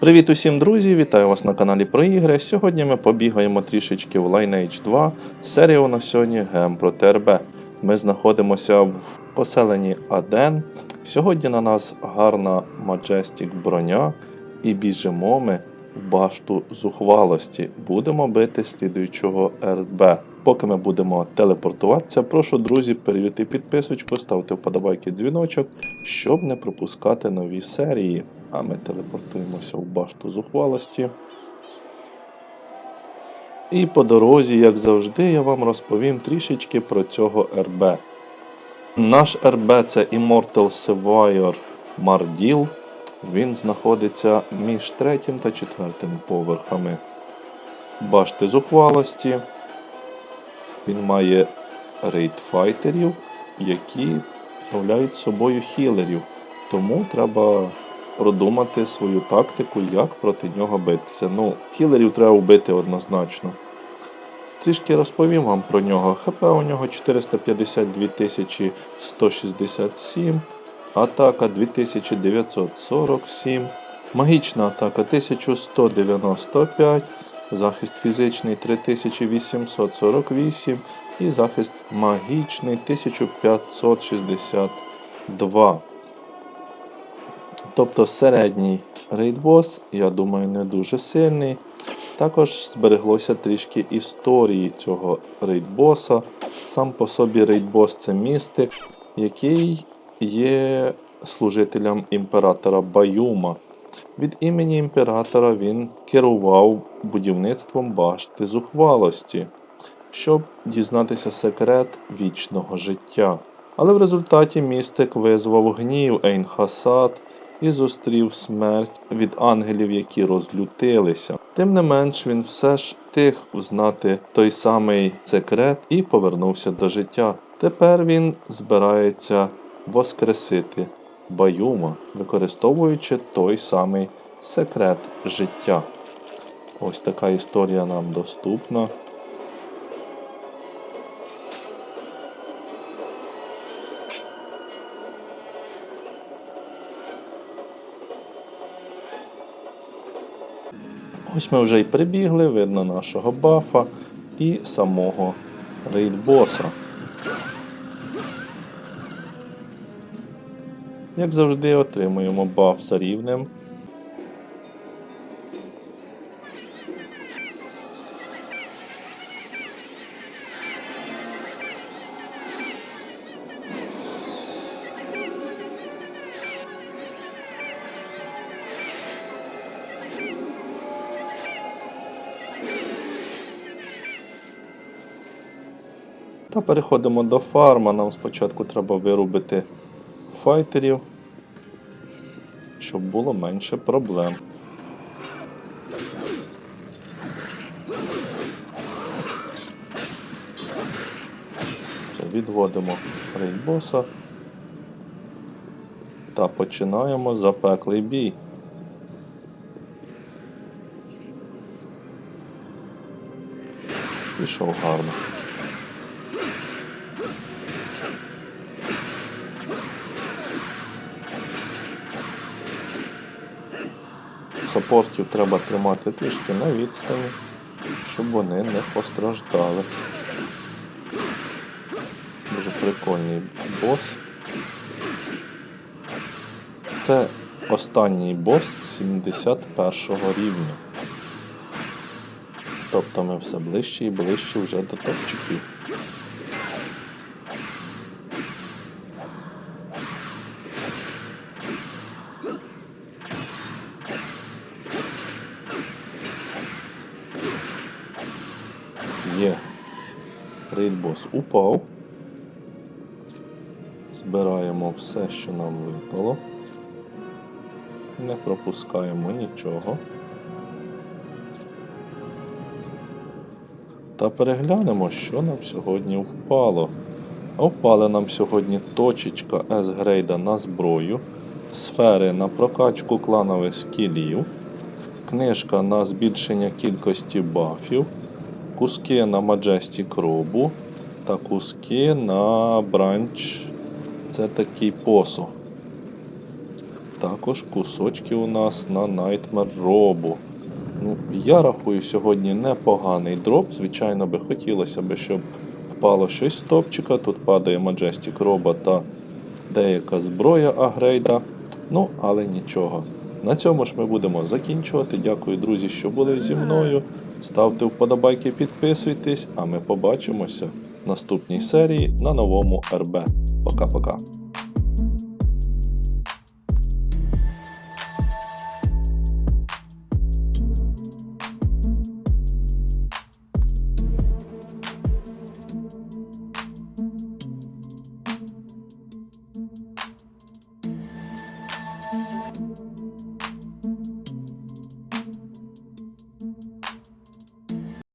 Привіт усім, друзі! Вітаю вас на каналі про ігри. Сьогодні ми побігаємо трішечки в Lineage 2. Серія у нас сьогодні Гем про ТРБ. Ми знаходимося в поселенні Аден. Сьогодні на нас гарна Majestic броня і біжимо ми башту зухвалості. Будемо бити слідуючого РБ. Поки ми будемо телепортуватися, прошу друзі перевірити підписочку, ставте вподобайки дзвіночок, щоб не пропускати нові серії. А ми телепортуємося в башту зухвалості. І по дорозі, як завжди, я вам розповім трішечки про цього РБ. Наш РБ це Immortal Survivor Mardil. Він знаходиться між третім та четвертим поверхами башти зухвалості. Він має рейдфайтерів, які являють собою хілерів. Тому треба продумати свою тактику, як проти нього битися. Ну, хілерів треба вбити однозначно. Трішки розповім вам про нього. ХП у нього 452 167, атака 2947, магічна атака 1195, захист фізичний 3848 і захист магічний 1562. Тобто середній рейдбос, я думаю, не дуже сильний. Також збереглося трішки історії цього рейдбоса. Сам по собі рейдбос це містик, який є служителем імператора Баюма. Від імені імператора він керував будівництвом башти зухвалості, щоб дізнатися секрет вічного життя. Але в результаті містик визвав гнів Ейнхасад і зустрів смерть від ангелів, які розлютилися. Тим не менш, він все ж встиг узнати той самий секрет і повернувся до життя. Тепер він збирається воскресити Баюма, використовуючи той самий секрет життя. Ось така історія нам доступна. Ось ми вже й прибігли, видно нашого бафа і самого рейдбоса. Як завжди, отримуємо баф за рівнем. Та переходимо до фарма. Нам спочатку треба вирубити файтерів, щоб було менше проблем. Відводимо рейдбоса та починаємо запеклий бій. Пішов гарно. Саппортів треба тримати трішки на відстані, щоб вони не постраждали. Дуже прикольний бос. Це останній бос 71 рівня. Тобто ми все ближче і ближче вже до топчиків. Є. Рейдбос упав. Збираємо все, що нам випало. Не пропускаємо нічого. Та переглянемо, що нам сьогодні впало. А впали нам сьогодні точечка S-грейда на зброю, сфери на прокачку кланових скілів, книжка на збільшення кількості бафів, куски на Majestic робу та куски на бранч. Це такий посух. також кусочки у нас на Nightmare робу. Ну, я рахую сьогодні непоганий дроп. Звичайно би хотілося б, щоб впало щось з топчика. Тут падає Majestic Robo та деяка зброя агрейда. Ну, але нічого. На цьому ж ми будемо закінчувати. Дякую, друзі, що були зі мною. Ставте вподобайки, підписуйтесь, а ми побачимося наступній серії на новому РБ. Пока-пока.